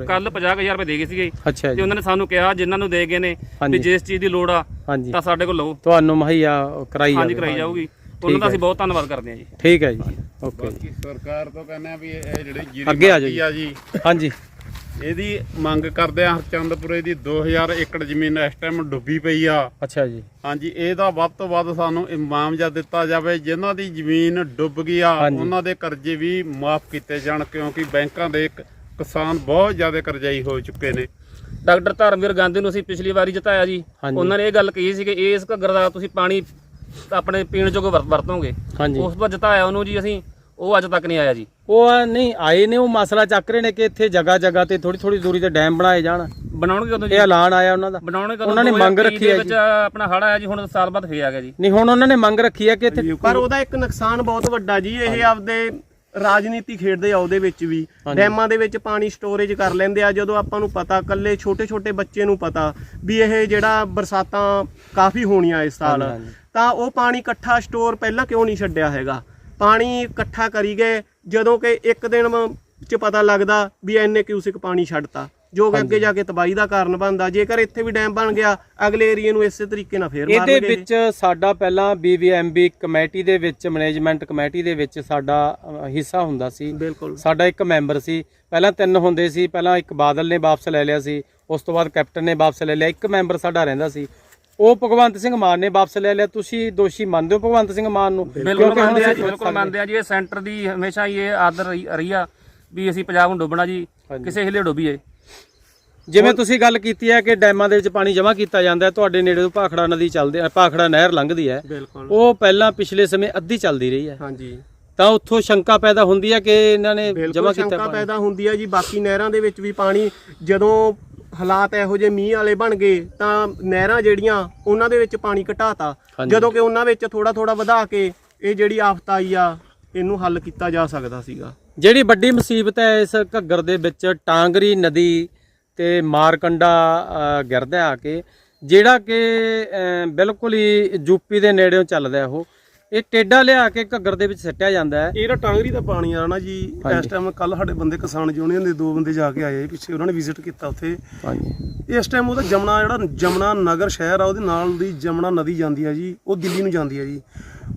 ਕੱਲ 50000 ਰੁਪਏ ਦੇ ਗਏ ਸੀਗੇ। ਤੇ ਉਹਨਾਂ ਨੇ ਸਾਨੂੰ ਕਿਹਾ ਜਿਨ੍ਹਾਂ ਨੂੰ ਦੇ ਗਏ ਨੇ। ਵੀ ਜਿਸ ਚੀਜ਼ ਦੀ ਲੋੜ ਆ ਤਾਂ ਸਾਡੇ ਕੋਲ ਲਓ। ਤੁਹਾਨੂੰ ਮੁਹੱਈਆ ਕਰਾਈ ਹਾਂਜੀ ਜਾਵੇ। ਕਰਾਈ ਜਾਊਗੀ। ਉਹਨਾਂ ਦਾ ਅਸੀਂ ਬਹੁਤ ਧੰਨਵਾਦ ਕਰਦੇ ਹਾਂ ਜੀ। ਠੀਕ ਹੈ ਜੀ। ਓਕੇ ਜੀ। ਸਰਕਾਰ ਤੋਂ ਕਹਿੰਦੇ ਆ ਵੀ ਇਹ ਜਿਹੜੇ ਜੀਰੀ ਅੱਗੇ ਆ ਜਾਓ ਜੀ। ਆ ਜੀ। ਹਾਂਜੀ। ਇਹਦੀ ਮੰਗ ਕਰਦੇ ਆ ਹਰਚੰਦਪੁਰੇ ਦੀ 2000 ਏਕੜ ਜ਼ਮੀਨ ਇਸ ਟਾਈਮ ਡੁੱਬੀ ਪਈ ਆ। ਅੱਛਾ ਜੀ। ਹਾਂਜੀ ਇਹਦਾ ਵੱਧ ਤੋਂ ਵੱਧ ਸਾਨੂੰ ਇਮਾਮਜਾ ਦਿੱਤਾ ਜਾਵੇ ਜਿਨ੍ਹਾਂ ਦੀ ਜ਼ਮੀਨ ਡੁੱਬ ਗਈ ਆ ਹਾਂਜੀ। ਉਹਨਾਂ ਦੇ ਕਰਜ਼ੇ ਵੀ ਮਾਫ ਕੀਤੇ ਜਾਣ ਕਿਉਂਕਿ ਬੈਂਕਾਂ ਦੇ ਕ- ਕਿਸਾਨ ਬਹੁਤ ਜ਼ਿਆਦਾ ਕਰਜ਼ਾਈ ਹੋ ਚੁੱਕੇ ਨੇ। ਡਾਕਟਰ ਧਰਮਵੀਰ ਗਾਂਧੀ ਨੂੰ ਅਸੀਂ ਪਿਛਲੀ ਵਾਰੀ ਜਿਤਾਇਆ ਜੀ। ਹਾਂਜੀ। ਉਹਨਾਂ ਨੇ ਇਹ ਗੱਲ ਕਹੀ ਸੀ ਕਿ ਇਸ ਘੱਗਰ ਦਾ ਤੁਸੀਂ ਪਾਣੀ ਆਪਣੇ ਪੀਣ ਵਰ- ਵਰਤੋਗੇ। ਹਾਂਜੀ। ਉਸ ਵਾਰ ਜਿਤਾਇਆ ਉਹਨੂੰ ਜੀ ਅਸੀਂ ਉਹ ਅੱਜ ਤੱਕ ਨਹੀਂ ਆਇਆ ਜੀ। ਉਹ ਆ, ਨਹੀਂ ਆਏ ਨੇ ਉਹ ਮਸਲਾ ਚੱਕ ਰਹੇ ਨੇ ਕਿ ਇੱਥੇ ਜਗ੍ਹਾ ਜਗ੍ਹਾ ਤੇ ਥੋੜੀ ਥੋੜੀ ਦੂਰੀ ਤੇ ਡੈਮ ਬਣਾਏ ਜਾਣ। ਬਣਾਉਣਗੇ ਕਦੋਂ ਜੀ। ਇਹ ਐਲਾਨ ਆਇਆ ਉਹਨਾਂ ਦਾ। ਬਣਾਉਣੇ ਕਦੋਂ? ਉਹਨਾਂ ਨੇ ਮੰਗ 2023 ਰੱਖੀ ਦੇ ਹੈ ਵਿੱਚ ਜੀ। ਆਪਣਾ ਹੜ ਆਇਆ ਜੀ ਹੁਣ ਸਾਲ ਬਾਅਦ ਫੇਰ ਆ ਗਿਆ ਜੀ। ਨਹੀਂ ਹੁਣ ਉਹਨਾਂ ਨੇ ਮੰਗ ਰੱਖੀ ਹੈ ਕਿ ਇੱਥੇ ਪਰ ਉਹਦਾ ਇੱਕ ਨੁਕਸਾਨ ਬਹੁਤ ਵੱਡਾ ਜੀ ਇਹ ਆਪਦੇ ਰਾਜਨੀਤੀ ਖੇਡਦੇ ਆ ਉਹਦੇ ਵਿੱਚ ਵੀ। ਡੈਮਾਂ ਦੇ ਵਿੱਚ ਪਾਣੀ ਸਟੋਰੇਜ ਕਰ ਲੈਂਦੇ ਆ ਜਦੋਂ ਆਪਾਂ ਨੂੰ ਪਤਾ ਕੱਲੇ ਛੋਟੇ ਛੋਟੇ ਬੱਚੇ ਨੂੰ ਪਤਾ ਵੀ ਇਹ ਜਿਹੜਾ ਬਰਸਾਤਾਂ ਕਾਫੀ ਹੋਣੀਆਂ ਇਸ ਸਾਲ। ਹਾਂਜੀ, ਹਾਂਜੀ। ਤਾਂ ਉਹ ਪਾਣੀ ਇਕੱਠਾ ਸਟੋਰ ਪਹਿਲਾਂ ਕਿਉਂ ਨਹੀਂ ਛੱਡਿਆ ਹੈਗਾ? ਪਾਣੀ ਇਕੱਠਾ ਕਰੀ ਗਏ ਜਦੋਂ ਕਿ ਇੱਕ ਦਿਨ ਚ ਪਤਾ ਲੱਗਦਾ ਵੀ ਇੰਨੇ ਕਿਊਸਿਕ ਪਾਣੀ ਛੱਡਤਾ। ਜੋ ਕਿ ਅੱਗੇ ਜਾ ਕੇ ਤਬਾਹੀ ਦਾ ਕਾਰਨ ਬਣਦਾ। ਜੇਕਰ ਇੱਥੇ ਵੀ ਡੈਮ ਬਣ ਗਿਆ ਅਗਲੇ ਏਰੀਏ ਨੂੰ ਇਸੇ ਤਰੀਕੇ ਨਾਲ ਫੇਰ ਇਹਦੇ ਮਾਰਨਗੇ ਵਿੱਚ ਸਾਡਾ ਪਹਿਲਾਂ ਬੀਵੀਐਮਬੀ ਕਮੇਟੀ ਦੇ ਵਿੱਚ ਮੈਨੇਜਮੈਂਟ ਕਮੇਟੀ ਦੇ ਵਿੱਚ ਸਾਡਾ ਹਿੱਸਾ ਹੁੰਦਾ ਸੀ। ਸਾਡਾ ਇੱਕ ਮੈਂਬਰ ਸੀ। ਪਹਿਲਾਂ ਤਿੰਨ ਹੁੰਦੇ ਸੀ। ਪਹਿਲਾਂ ਇੱਕ ਬਾਦਲ ਨੇ ਵਾਪਸ ਲੈ ਲਿਆ ਸੀ। ਉਸ ਤੋਂ ਬਾਅਦ ਕੈਪਟਨ ਨੇ ਵਾਪਸ ਲੈ ਲਿਆ। ਇੱਕ ਮੈਂਬਰ ਸਾਡਾ ਰਹਿੰਦਾ ਸੀ। ਉਹ ਭਗਵੰਤ ਸਿੰਘ ਮਾਨ ਨੇ ਵਾਪਸ ਲੈ ਲਿਆ। ਤੁਸੀਂ ਦੋਸ਼ੀ ਮੰਨਦੇ ਹੋ ਭਗਵੰਤ ਸਿੰਘ ਮਾਨ ਨੂੰ? ਬਿਲਕੁਲ ਹੁਣ ਮੰਨਦੇ ਆ ਜੀ ਅਸੀਂ ਬਿਲਕੁਲ ਮੰਨਦੇ ਆ ਜੀ। ਇਹ ਸੈਂਟਰ ਦੀ ਹਮੇਸ਼ਾ ਹੀ ਇਹ ਆਦਰ ਰਹੀ ਰਹੀ ਆ ਵੀ ਅਸੀਂ ਪੰਜਾਬ ਨੂੰ ਡੁੱਬਣਾ ਜੀ। ਕਿਸੇ ਹਿਲੇ ਡੁੱਬੀਏ। ਜਿਵੇਂ ਤੁਸੀਂ ਗੱਲ ਕੀਤੀ ਹੈ ਕਿ ਡੈਮਾਂ ਦੇ ਵਿੱਚ ਪਾਣੀ ਜਮ੍ਹਾਂ ਕੀਤਾ ਜਾਂਦਾ ਹੈ ਤੁਹਾਡੇ ਨੇੜੇ ਤੋਂ ਭਾਖੜਾ ਨਦੀ ਚੱਲਦੀ ਹੈ ਭਾਖੜਾ ਨਹਿਰ ਲੰਘਦੀ ਹੈ। ਬਿਲਕੁਲ। ਉਹ ਪਹਿਲਾਂ ਪਿਛਲੇ ਸਮੇਂ ਅੱਧੀ ਚੱਲਦੀ ਰਹੀ ਹੈ। ਹਾਂਜੀ। ਤਾਂ ਉੱਥੋਂ ਸ਼ੰਕਾ ਪੈਦਾ ਹੁੰਦੀ ਹੈ ਕਿ ਇਹਨਾਂ ਨੇ ਬਿਲਕੁਲ ਜਮ੍ਹਾਂ ਕੀਤਾ ਸ਼ੰਕਾ ਪਾਣੀ? ਪੈਦਾ ਹੁੰਦੀ ਹੈ ਜੀ। ਬਾਕੀ ਨਹਿਰਾਂ ਦੇ ਵਿੱਚ ਵੀ ਪਾਣੀ ਜਦੋਂ ਹਾਲਾਤ ਇਹੋ ਜਿਹੇ ਮੀਂਹ ਵਾਲੇ ਬਣ ਗਏ ਤਾਂ ਨਹਿਰਾਂ ਜਿਹੜੀਆਂ ਉਹਨਾਂ ਦੇ ਵਿੱਚ ਪਾਣੀ ਘਟਾਤਾ। ਹਾਂਜੀ। ਜਦੋਂ ਕਿ ਉਹਨਾਂ ਵਿੱਚ ਥੋੜਾ ਥੋੜਾ ਵਧਾ ਕੇ ਇਹ ਜਿਹੜੀ ਆਫਤ ਆਈ ਆ ਇਹਨੂੰ ਹੱਲ ਕੀਤਾ ਜਾ ਸਕਦਾ ਸੀਗਾ। ਜਿਹੜੀ ਵੱਡੀ ਮੁਸੀਬਤ ਹੈ ਇਸ ਘੱਗਰ ਦੇ ਵਿੱਚ ਟਾਂਗਰੀ ਨਦੀ ਤੇ ਮਾਰਕੰਡਾ ਅ, ਗਿਰਦਾ ਆ ਕੇ ਜਿਹੜਾ ਕਿ ਅ, ਬਿਲਕੁਲ ਹੀ ਯੂਪੀ ਦੇ ਨੇੜਿਓਂ ਚੱਲਦਾ ਉਹ। ਇਹ ਟੇਡਾ ਲਿਆ ਕੇ ਘੱਗਰ ਦੇ ਵਿੱਚ ਸਿੱਟਿਆ ਜਾਂਦਾ ਹੈ। ਇਹਦਾ ਟਾਂਗਰੀ ਦਾ ਪਾਣੀ ਆ ਨਾ ਜੀ। ਇਸ ਟਾਈਮ ਕੱਲ ਸਾਡੇ ਬੰਦੇ ਕਿਸਾਨ ਯੂਨੀਅਨ ਦੇ ਦੋ ਬੰਦੇ ਜਾ ਕੇ ਆਏ ਪਿੱਛੇ ਉਹਨਾਂ ਨੇ ਵਿਜ਼ਿਟ ਕੀਤਾ ਉੱਥੇ। ਹਾਂਜੀ। ਇਸ ਟਾਈਮ ਉਹਦਾ ਜਮਨਾ ਜਿਹੜਾ ਜਮਨਾ ਨਗਰ ਸ਼ਹਿਰ ਆ ਉਹਦੇ ਨਾਲ ਦੀ ਜਮਨਾ ਨਦੀ ਜਾਂਦੀ ਆ ਜੀ ਉਹ ਦਿੱਲੀ ਨੂੰ ਜਾਂਦੀ ਆ ਜੀ।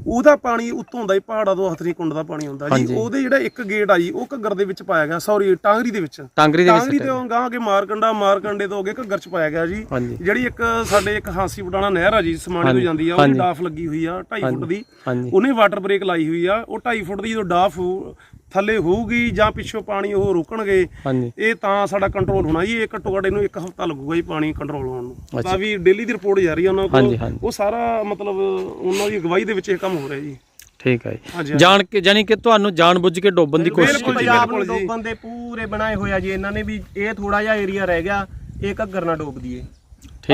ਉਹਦਾ ਪਾਣੀ ਉੱਤੋਂ ਹੁੰਦਾ ਜੀ ਪਹਾੜਾਂ ਤੋਂ ਹਥਰੀ ਕੁੰਡ ਦਾ ਪਾਣੀ ਹੁੰਦਾ ਜੀ। ਉਹਦੇ ਜਿਹੜਾ ਇੱਕ ਗੇਟ ਆ ਜੀ ਉਹ ਘੱਗਰ ਦੇ ਵਿੱਚ ਪਾਇਆ ਗਿਆ ਸੌਰੀ ਟਾਂਗਰੀ ਦੇ ਵਿੱਚ। ਟਾਂਗਰੀ ਦੇ ਵਿੱਚ ਟਾਂਗਰੀ ਤੋਂ ਗਾਂ ਕੇ ਮਾਰਕੰਡਾ ਮਾਰਕੰਡੇ ਤੋਂ ਅੱਗੇ ਘੱਗਰ ਚ ਪਾਇਆ ਗਿਆ ਜੀ। ਜਿਹੜੀ ਇੱਕ ਸਾਡੇ ਇੱਕ ਹਾਂਸੀ ਪਟਾਣਾ ਨਹਿਰ ਆ ਜੀ ਸਮਾਣੇ ਤੋਂ ਜਾਂਦੀ ਆ ਉਹਦੀ। ਡਾਫ ਲੱਗੀ ਹੋਈ ਆ 2.5 ਫੁੱਟ ਦੀ। ਉਹਨੇ ਵਾਟਰ ਬ੍ਰੇਕ ਲਾਈ ਹੋਈ ਆ ਉਹ 2.5 ਫੁੱਟ ਦੀ ਜਦੋਂ ਡਾਫ ਥੱਲੇ ਹੋਊਗੀ ਜਾਂ ਪਿੱਛੋਂ ਪਾਣੀ ਉਹ ਰੋਕਣਗੇ ਹਾਂਜੀ। ਇਹ ਤਾਂ ਸਾਡਾ ਕੰਟਰੋਲ ਹੋਣਾ ਜੀ। ਇਹ ਘੱਟੋ ਘੱਟ ਇਹਨੂੰ ਇੱਕ ਹਫ਼ਤਾ ਲੱਗੂਗਾ ਜੀ ਪਾਣੀ ਕੰਟਰੋਲ ਹੋਣ ਨੂੰ। ਤਾਂ ਵੀ ਡੇਲੀ ਦੀ ਰਿਪੋਰਟ ਜਾ ਰਹੀ ਆ ਉਹਨਾਂ ਕੋਲ। ਉਹ ਸਾਰਾ ਮਤਲਬ ਉਹਨਾਂ ਦੀ ਅਗਵਾਈ ਦੇ ਵਿੱਚ ਇਹ ਕੰਮ ਹੋ ਰਿਹਾ ਜੀ। ਠੀਕ ਹੈ ਜੀ। ਜਾਣ ਕੇ ਜਾਨੀ ਕਿ ਤੁਹਾਨੂੰ ਜਾਣ ਬੁੱਝ ਕੇ ਡੋਬਣ ਦੀ ਕੋਸ਼ਿਸ਼ ਕੀਤੀ ਜੀ, ਪੰਜਾਬ ਨੂੰ ਬਿਲਕੁਲ ਜੀ। ਡੋਬਣ ਦੇ ਪੂਰੇ ਬਣਾਏ ਹੋਏ ਆ ਜੀ। ਇਹਨਾਂ ਨੇ ਵੀ ਇਹ ਥੋੜਾ ਜਿਹਾ ਏਰੀਆ ਰਹਿ ਗਿਆ ਇਹ ਘੱਗਰ ਨਾ ਡੋਬ ਦਈਏ।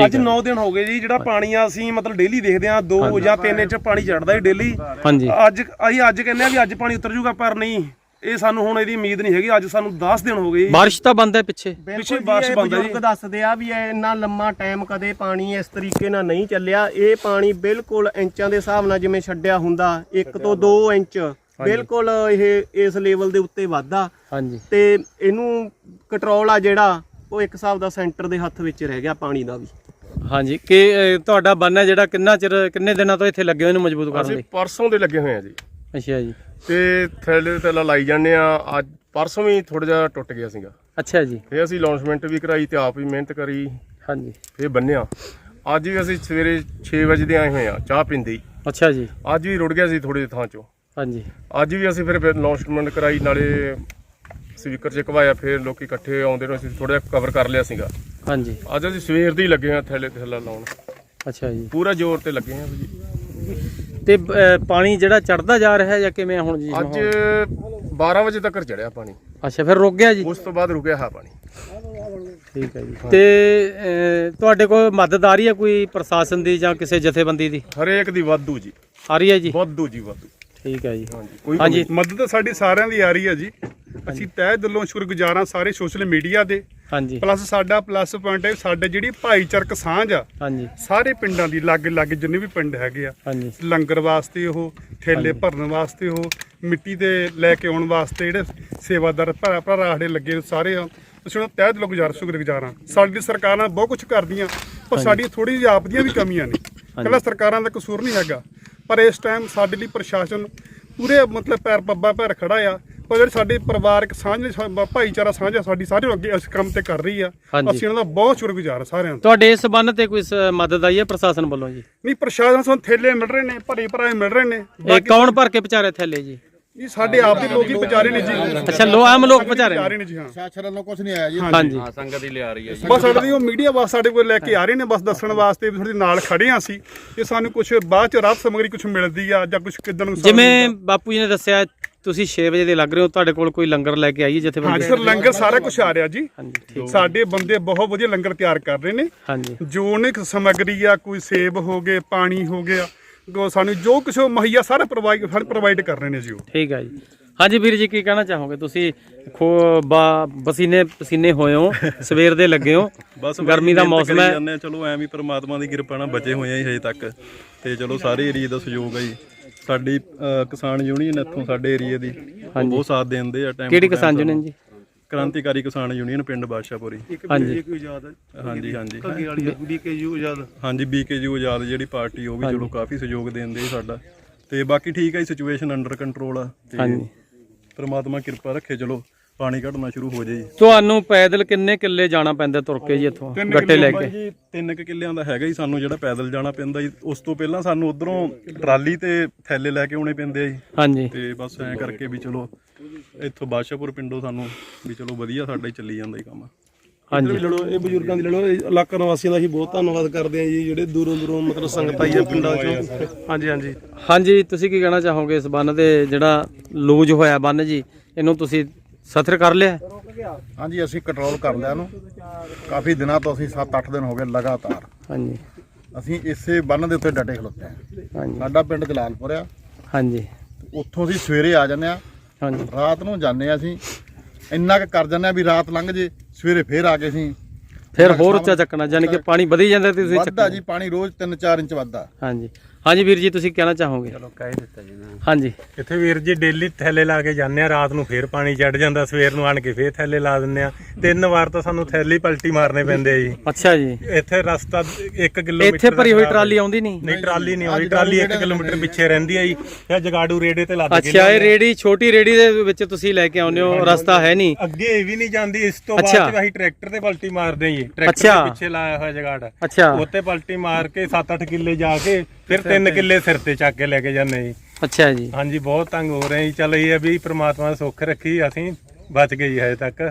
ਅੱਜ ਹੈ। 9 ਦਿਨ ਹੋ ਗਏ ਜੀ ਜਿਹੜਾ ਪਾਣੀ ਆ ਅਸੀਂ ਮਤਲਬ ਡੇਲੀ ਦੇਖਦੇ ਆ 2 ਜਾਂ 3 ਇੰਚ ਪਾਣੀ ਚੜਦਾ ਜੀ ਡੇਲੀ ਹਾਂਜੀ। ਅੱਜ ਅਸੀਂ ਅੱਜ ਕਹਿੰਦੇ ਆ ਵੀ ਅੱਜ ਪਾਣੀ ਉਤਰ ਜੂਗਾ ਪਰ ਨਹੀਂ। ਇਹ ਸਾਨੂੰ ਹੁਣ ਇਹਦੀ ਉਮੀਦ ਨਹੀਂ ਹੈਗੀ ਅੱਜ ਸਾਨੂੰ 10 ਦਿਨ ਹੋ ਗਏ। ਬਾਰਿਸ਼ ਤਾਂ ਬੰਦ ਹੈ ਪਿੱਛੇ। ਪਿੱਛੇ ਬਾਰਿਸ਼ ਬੰਦ ਹੈ ਜੀ। ਬਜ਼ੁਰਗ ਦੱਸਦੇ ਆ ਵੀ ਇਹ ਇੰਨਾ ਲੰਮਾ ਟਾਈਮ ਕਦੇ ਪਾਣੀ ਇਸ ਤਰੀਕੇ ਨਾਲ ਨਹੀਂ ਚੱਲਿਆ। ਇਹ ਪਾਣੀ ਬਿਲਕੁਲ ਇੰਚਾਂ ਦੇ ਹਿਸਾਬ ਨਾਲ ਜਿਵੇਂ ਛੱਡਿਆ ਹੁੰਦਾ 1 ਤੋਂ 2 ਇੰਚ। ਬਿਲਕੁਲ ਇਹ ਇਸ ਲੈਵਲ ਦੇ ਉੱਤੇ ਵਾਧਾ ਹਾਂਜੀ। ਤੇ ਇਹਨੂੰ ਕੰਟਰੋਲ ਆ ਜਿਹੜਾ ਉਹ ਇੱਕ ਹਿਸਾਬ ਦਾ ਸੈਂਟਰ ਦੇ ਹੱਥ ਵਿੱਚ ਰਹਿ ਗਿਆ ਪਾਣੀ ਦਾ ਵੀ। ਹਾਂਜੀ। ਕਿ ਤੁਹਾਡਾ ਬੰਨ ਹੈ ਜਿਹੜਾ ਕਿੰਨਾ ਚਿਰ ਕਿੰਨੇ ਦਿਨਾਂ ਤੋਂ ਇੱਥੇ ਲੱਗੇ ਹੋਏ ਨੂੰ ਮਜ਼ਬੂਤ ਕਰਨ ਅਸੀਂ ਲਈ? ਪਰਸੋਂ ਦੇ ਲੱਗੇ ਹੋਏ ਆ ਜੀ। ਅੱਛਾ ਜੀ। ਤੇ ਥੈਲੇ ਤੇ ਲਾਈ ਜਾਂਦੇ ਆ। ਅੱਜ ਪਰਸੋਂ ਵੀ ਥੋੜਾ ਜਿਹਾ ਟੁੱਟ ਗਿਆ ਸੀਗਾ। ਅੱਛਾ ਜੀ। ਫੇ ਅਸੀਂ ਲਾਂਚਮੈਂਟ ਵੀ ਕਰਾਈ ਤੇ ਆਪ ਵੀ ਮਿਹਨਤ ਕਰੀ। ਹਾਂਜੀ। ਫੇ ਬੰਨਿਆ ਅੱਜ ਵੀ ਅਸੀਂ ਸਵੇਰੇ 6 ਵਜੇ ਦੇ ਆਏ ਹੋਏ ਆ ਚਾਹ ਪੀਂਦੇ ਹੀ। ਅੱਛਾ ਜੀ। ਅੱਜ ਵੀ ਰੁੜ ਗਿਆ ਸੀ ਥੋੜੇ ਥਾਂ ਚੋਂ। ਹਾਂਜੀ। ਅੱਜ ਵੀ ਅਸੀਂ ਫਿਰ ਫਿਰ ਲਾਂਚਮੈਂਟ ਕਰਾਈ ਨਾਲੇ ਸਪੀਕਰ ਚ ਘਵਾਇਆ ਫਿਰ ਲੋਕੀ ਇਕੱਠੇ ਆਉਂਦੇ ਨੂੰ ਅਸੀਂ ਥੋੜਾ ਜਿਹਾ ਕਵਰ ਕਰ ਲਿਆ ਸੀਗਾ। ਹਾਂਜੀ। ਅੱਜ ਅਸੀਂ ਸਵੇਰ ਦੇ ਲੱਗੇ ਆ ਥੈਲੇ ਥੱਲਾ ਲਾਉਣ। ਅੱਛਾ ਜੀ। ਪੂਰਾ ਜ਼ੋਰ ਤੇ ਲੱਗੇ ਆ ਜੀ। ਤੇ ਅ, ਪਾਣੀ ਜਿਹੜਾ ਚੜਦਾ ਜਾ ਰਿਹਾ ਜਾਂ ਕਿਵੇਂ ਹੁਣ ਜੀ ਅੱਜ 12 ਵਜੇ ਤੱਕ ਚੜਿਆ ਪਾਣੀ। ਅੱਛਾ ਫਿਰ ਰੁਕ ਗਿਆ ਜੀ? ਉਸ ਤੋਂ ਬਾਅਦ ਰੁਕਿਆ ਹੈ ਪਾਣੀ। ਠੀਕ ਹੈ ਜੀ। ਤੇ ਅ, ਤੁਹਾਡੇ ਕੋਲ ਮਦਦ ਆ ਰਹੀ ਹੈ ਕੋਈ ਪ੍ਰਸ਼ਾਸਨ ਦੀ ਜਾਂ ਕਿਸੇ ਜਥੇਬੰਦੀ ਦੀ? ਹਰੇਕ ਦੀ ਵਾਧੂ ਜੀ। ਆ ਰਹੀ ਹੈ ਜੀ? ਵਾਧੂ ਜੀ ਵਾਧੂ। ਠੀਕ ਹੈ ਜੀ। ਹਾਂਜੀ ਕੋਈ ਹਾਂਜੀ। ਮਦਦ ਸਾਡੀ ਸਾਰਿਆਂ ਦੀ ਆ ਰਹੀ ਹੈ ਜੀ। ਅਸੀਂ ਤਹਿ ਦਿਲੋਂ ਸ਼ੁਕਰਗੁਜ਼ਾਰ ਹਾਂ ਸਾਰੇ ਸੋਸ਼ਲ ਮੀਡੀਆ ਦੇ। ਹਾਂਜੀ। ਪਲੱਸ ਸਾਡਾ ਪਲੱਸ ਪੁਆਇੰਟ ਹੈ ਸਾਡੇ ਜਿਹੜੀ ਭਾਈਚਾਰਕ ਸਾਂਝ ਆ ਹਾਂਜੀ। ਸਾਰੇ ਪਿੰਡਾਂ ਦੀ ਲੱਗ ਲੱਗ ਜਿੰਨੇ ਵੀ ਪਿੰਡ ਹੈਗੇ ਆ ਹਾਂਜੀ। ਲੰਗਰ ਵਾਸਤੇ ਉਹ ਠੇਲੇ ਭਰਨ ਵਾਸਤੇ ਉਹ ਮਿੱਟੀ ਦੇ ਲੈ ਕੇ ਆਉਣ ਵਾਸਤੇ ਜਿਹੜੇ ਸੇਵਾਦਾਰ ਭਰਾ ਭਰਾ ਸਾਡੇ ਲੱਗੇ ਸਾਰੇ ਆ ਅਸੀਂ ਉਹਨਾਂ ਤਹਿ ਦਿਲੋਂ ਗੁਜ਼ਾਰ ਸ਼ੁਕਰਗੁਜ਼ਾਰ ਹਾਂ। ਸਾਡੀ ਸਰਕਾਰਾਂ ਬਹੁਤ ਕੁਝ ਕਰਦੀਆਂ ਪਰ ਸਾਡੀ ਥੋੜੀ ਜਿਹੀ ਆਪ ਦੀਆਂ ਵੀ ਕਮੀਆਂ ਨੇ। ਕੱਲਾ ਸਰਕਾਰਾਂ ਦਾ ਕਸੂਰ ਨਹੀਂ ਹੈਗਾ ਪਰ ਇਸ ਟਾਈਮ ਸਾਡੇ ਲਈ ਪ੍ਰਸ਼ਾਸਨ ਪੂਰੇ ਮਤਲਬ ਪੈਰ ਪੱਬਾ ਪੈਰ ਖੜਾ ਆ ਪਰ ਜਿਹੜੇ ਸਾਡੇ ਪਰਿਵਾਰਕ ਸਾਂਝ ਨੇ ਸਾ- ਭਾਈਚਾਰਾ ਸਾਂਝਾ ਸਾਡੀ ਸਾਰੇ ਅੱਗੇ ਇਸ ਕੰਮ ਤੇ ਕਰ ਰਹੀ ਆ। ਹਾਂਜੀ। ਅਸੀਂ ਉਹਨਾਂ ਦਾ ਬਹੁਤ ਸ਼ੁਕਰਗੁਜ਼ਾਰ ਹਾਂ ਸਾਰਿਆਂ ਦਾ। ਤੁਹਾਡੇ ਇਸ ਸੰਬੰਧ ਤੇ ਕੋਈ ਸ- ਮਦਦ ਆਈ ਹੈ ਪ੍ਰਸ਼ਾਸਨ ਵੱਲੋਂ ਜੀ? ਨਹੀਂ ਪ੍ਰਸ਼ਾਸਨ ਸਾਨੂੰ ਥੈਲੇ ਮਿਲ ਰਹੇ ਨੇ ਭਰੇ ਭਰਾਏ ਮਿਲ ਰਹੇ ਨੇ। ਇਹ ਕੌਣ ਭਰ ਕੇ ਵਿਚਾਰੇ ਥੈਲੇ ਜੀ? ਇਹ ਸਾਡੇ ਆਪ ਦੇ ਲੋਕ ਹੀ ਵਿਚਾਰੇ ਨੇ ਜੀ। ਅੱਛਾ ਲੋ ਆਮ ਲੋਕ ਵਿਚਾਰੇ ਵਿਚਾਰੇ ਨੇ? ਨੇ ਜੀ ਹਾਂ। ਪ੍ਰਸ਼ਾਸਨ ਵੱਲੋਂ ਕੁਝ ਨਹੀਂ ਆਇਆ ਜੀ। ਹਾਂਜੀ। ਬਸ ਸਾਡੇ ਲਈ ਉਹ ਮੀਡੀਆ ਬਸ ਸਾਡੇ ਕੋਲ ਲੈ ਕੇ ਆ ਰਹੇ ਨੇ ਬਸ ਦੱਸਣ ਵਾਸਤੇ ਵੀ ਤੁਹਾਡੇ ਨਾਲ ਖੜੇ ਆ ਅਸੀਂ ਕਿ ਸਾਨੂੰ ਕੁਝ ਬਾਅਦ ਚ ਰਾਤ ਸਮਗਰੀ ਕੁਝ ਮਿਲਦੀ ਆ ਜਾਂ ਕੁਝ ਕਿਦਾਂ ਨੂੰ ਜਿਵੇਂ ਬਾਪੂ ਜੀ ਨੇ ਦੱਸਿਆ ਤੁਸੀਂ 6 ਵਜੇ ਦੇ ਲੱਗ ਰਹੇ ਹੋ ਤੁਹਾਡੇ ਕੋਲ ਕੋਈ ਲੰਗਰ ਲੈ ਕੇ ਆਈਏ ਜਿੱਥੇ ਹਾਂ ਬੰਦੇ ਸਰ ਲੰਗਰ ਸਾਰਾ ਕੁਝ ਆ ਰਿਹਾ ਜੀ। ਹਾਂਜੀ ਠੀਕ ਸਾਡੇ ਬੰਦੇ ਬਹੁਤ ਵਧੀਆ ਲੰਗਰ ਤਿਆਰ ਕਰ ਰਹੇ ਨੇ। ਹਾਂਜੀ। ਜੋ ਨੇ ਸਮਗਰੀ ਆ ਕੋਈ ਸੇਬ ਹੋ ਗਏ ਪਾਣੀ ਹੋ ਗਿਆ ਗੋ ਸਾਨੂੰ ਜੋ ਕੁਝ ਮੁਹੱਈਆ ਸਾਰਾ ਪ੍ਰੋਵਾਈਡ ਪ੍ਰੋਵਾਈਡ ਕਰ ਰਹੇ ਨੇ ਜੀ ਉਹ। ਠੀਕ ਹੈ ਜੀ। ਹਾਂਜੀ ਵੀਰ ਜੀ ਕੀ ਕਹਿਣਾ ਚਾਹੋਗੇ? ਤੁਸੀਂ ਖੋ ਬਾ- ਪਸੀਨੇ ਪਸੀਨੇ ਹੋਏ ਹੋ ਸਵੇਰ ਦੇ ਲੱਗੇ ਹੋ। ਬਸ ਗਰਮੀ ਦਾ ਮੌਸਮ ਹੈ। ਚਲੋ ਐਵੇਂ ਹੀ ਪ੍ਰਮਾਤਮਾ ਦੀ ਕਿਰਪਾ ਨਾਲ ਬਚੇ ਹੋਏ ਆ ਜੀ ਹਜੇ ਤੱਕ। ਤੇ ਚਲੋ ਸਾਰੇ ਏਰੀਏ ਦਾ ਸਹਿਯੋਗ ਹੈ ਜੀ। ਸਾਡੀ ਅ, ਕਿਸਾਨ ਯੂਨੀਅਨ ਇੱਥੋਂ ਸਾਡੇ ਏਰੀਏ ਦੀ ਉਹ ਬਹੁਤ ਸਾਥ ਦਿੰਦੇ ਆ ਟਾਈਮ ਕਿਹੜੀ ਕਿਸਾਨ ਯੂਨੀਅਨ ਜੀ? ਕ੍ਰਾਂਤੀਕਾਰੀ ਕਿਸਾਨ ਯੂਨੀਅਨ ਪਿੰਡ ਬਾਦਸ਼ਾਹਪੁਰੀ। ਹਾਂਜੀ। ਕੋਈ ਆਜ਼ਾਦ ਹੈ। ਹਾਂਜੀ ਹਾਂਜੀ। ਬੀਕੇਯੂ ਆਜ਼ਾਦ। ਹਾਂਜੀ ਬੀਕੇਯੂ ਆਜ਼ਾਦ ਜਿਹੜੀ ਪਾਰਟੀ ਉਹ ਵੀ ਚਲੋ ਕਾਫੀ ਸਹਿਯੋਗ ਦਿੰਦੇ ਆ ਸਾਡਾ। ਤੇ ਬਾਕੀ ਠੀਕ ਹੈ ਸਿਚੁਏਸ਼ਨ ਅੰਡਰ ਕੰਟਰੋਲ ਆ। ਤੇ ਹਾਂਜੀ। ਪ੍ਰਮਾਤਮਾ ਕਿਰਪਾ ਰੱਖੇ ਚਲੋ। ਪਾਣੀ ਘਟਣਾ ਸ਼ੁਰੂ ਹੋ ਜੀ ਤੁਹਾਨੂੰ ਪੈਦਲ ਕਿੰਨੇ ਕਿੱਲੇ ਜਾਣਾ ਪੈਂਦਾ ਤੁਰ ਕੇ ਜੀ ਇੱਥੋਂ? ਗੱਟੇ ਲੈ ਕੇ। ਜੀ ਤਿੰਨ ਕੁ ਕਿੱਲਿਆਂ ਦਾ ਹੈਗਾ ਹੀ ਸਾਨੂੰ ਜਿਹੜਾ ਪੈਦਲ ਜਾਣਾ ਪੈਂਦਾ ਜੀ। ਉਸ ਤੋਂ ਪਹਿਲਾਂ ਸਾਨੂੰ ਉਧਰੋਂ ਟਰਾਲੀ ਤੇ ਥੈਲੇ ਲੈ ਕੇ ਆਉਣੇ ਪੈਂਦੇ ਆ ਜੀ। ਹਾਂਜੀ। ਤੇ ਬਸ ਐਂ ਕਰਕੇ ਵੀ ਚਲੋ ਇੱਥੋਂ ਬਾਦਸ਼ਾਹਪੁਰ ਪਿੰਡੋਂ ਸਾਨੂੰ ਵੀ ਚਲੋ ਵਧੀਆ ਸਾਡਾ ਹੀ ਚੱਲੀ ਜਾਂਦਾ ਹੀ ਕੰਮ। ਹਾਂਜੀ। ਲੜੋ ਇਹ ਬਜ਼ੁਰਗਾਂ ਦੀ ਲੜੋ ਇਹ ਇਲਾਕਾ ਨਿਵਾਸੀਆਂ ਦਾ ਅਸੀਂ ਬਹੁਤ ਧੰਨਵਾਦ ਕਰਦੇ ਹਾਂ ਜੀ ਜਿਹੜੇ ਦੂਰੋਂ ਦੂਰੋਂ ਮਤਲਬ ਸੰਗਤ ਆਈ ਹੈ ਪਿੰਡਾਂ ਚੋਂ। ਹਾਂਜੀ ਹਾਂਜੀ। ਹਾਂਜੀ ਤੁਸੀਂ ਕੀ ਕਹਿਣਾ ਚਾਹੋਗੇ ਇਸ ਬੰਨ ਦੇ ਜਿਹੜਾ ਲੂਜ ਹੋਇਆ ਬੰਨ ਜੀ? ਇਹਨੂੰ ਤੁਸੀਂ ਸਥਿਰ ਕਰ ਲਿਆ ਹਾਂਜੀ ਅਸੀਂ ਕੰਟਰੋਲ ਕਰ ਲਿਆ ਇਹਨੂੰ। ਕਾਫੀ ਦਿਨਾਂ ਤੋਂ ਅਸੀਂ 7-8 ਦਿਨ ਹੋ ਗਏ ਲਗਾਤਾਰ। ਹਾਂਜੀ। ਅਸੀਂ ਇਸੇ ਬੰਨ ਦੇ ਉੱਤੇ ਡਟੇ ਖਲੋਤੇ ਹਾਂ। ਹਾਂਜੀ। ਸਾਡਾ ਪਿੰਡ ਜਲਾਲਪੁਰ ਆ। ਹਾਂਜੀ। ਉੱਥੋਂ ਅਸੀਂ ਸਵੇਰੇ ਆ ਜਾਂਦੇ ਆ ਹਾਂਜੀ। ਰਾਤ ਨੂੰ ਜਾਂਦੇ ਆ ਅਸੀਂ। ਇੰਨਾ ਕੁ ਕਰ ਜਾਂਦੇ ਆ ਵੀ ਰਾਤ ਲੰਘ ਜੇ ਸਵੇਰੇ ਫੇਰ ਆ ਕੇ ਅਸੀਂ। ਫਿਰ ਹੋਰ ਉੱਚਾ ਚੱਕਣਾ ਯਾਨੀ ਕਿ ਪਾਣੀ ਵਧੀ ਜਾਂਦਾ ਤੇ ਤੁਸੀਂ ਵੱਧਦਾ ਜੀ ਪਾਣੀ ਰੋਜ਼ 3-4 ਇੰਚ ਵੱਧਦਾ। ਹਾਂਜੀ। ਹਾਂਜੀ ਵੀਰ ਜੀ ਤੁਸੀਂ ਕਹਿਣਾ ਚਾਹੋਗੇ? ਚਲੋ ਕਹਿ ਦਿੱਤਾ ਜੀ ਹਾਂਜੀ। ਇੱਥੇ ਵੀਰ ਜੀ ਡੇਲੀ ਥੈਲੇ ਲਾ ਕੇ ਜਾਂਦੇ ਆ ਰਾਤ ਨੂੰ ਫੇਰ ਪਾਣੀ ਚੜ ਜਾਂਦਾ ਸਵੇਰ ਨੂੰ ਆਣ ਕੇ ਫੇਰ ਥੈਲੇ ਲਾ ਦਿੰਦੇ ਆ। ਤਿੰਨ ਵਾਰ ਤਾਂ ਸਾਨੂੰ ਥੈਲੀ ਪਲਟੀ ਮਾਰਨੇ ਪੈਂਦੇ ਆ ਜੀ। ਅੱਛਾ ਜੀ। ਇੱਥੇ ਰਸਤਾ 1 ਕਿਲੋਮੀਟਰ ਇੱਥੇ ਭਰੀ ਹੋਈ ਟਰਾਲੀ ਆਉਂਦੀ ਨਹੀਂ? ਨਹੀਂ ਟਰਾਲੀ ਨਹੀਂ ਆਉਂਦੀ ਟਰਾਲੀ 1 ਕਿਲੋਮੀਟਰ ਪਿੱਛੇ ਰਹਿੰਦੀ ਆ ਜੀ। ਇਹ ਜਗਾੜੂ ਰੇੜੇ ਤੇ ਲੱਦ ਕੇ ਅੱਛਾ ਇਹ ਰੇੜੀ ਛੋਟੀ ਰੇੜੀ ਦੇ ਵਿੱਚ ਤੁਸੀਂ ਲੈ ਕੇ ਆਉਂਦੇ ਹੋ ਰਸਤਾ ਹੈ ਨਹੀਂ? ਅੱਗੇ ਇਹ ਵੀ ਨਹੀਂ ਜਾਂਦੀ ਇਸ ਤੋਂ। ਬਾਅਦ ਅਸੀਂ ਟਰੈਕਟਰ ਤੇ ਪਲਟੀ ਮਾਰਦੇ ਆ ਜੀ। ਟਰੈਕਟਰ ਪਿੱਛੇ ਲਾਇਆ ਹੋਇਆ ਜਗਾੜ। ਅੱਛਾ। ਉੱਤੇ ਪਲਟੀ ਮਾਰ ਕੇ 7-8 ਕਿੱਲੇ ਜਾ ਕੇ ਫਿਰ 3 ਕਿੱਲੇ ਸਿਰ ਤੇ ਚੱਕ ਕੇ ਲੈ ਕੇ ਜਾਂਦੇ ਜੀ। ਅੱਛਾ ਜੀ। ਹਾਂਜੀ ਬਹੁਤ ਤੰਗ ਹੋ ਰਹੇ ਜੀ। ਚੱਲ ਇਹ ਹੈ ਵੀ ਪ੍ਰਮਾਤਮਾ ਸੁੱਖ ਰੱਖੀ ਅਸੀਂ ਬਚ ਗਏ ਹਜੇ ਤੱਕ।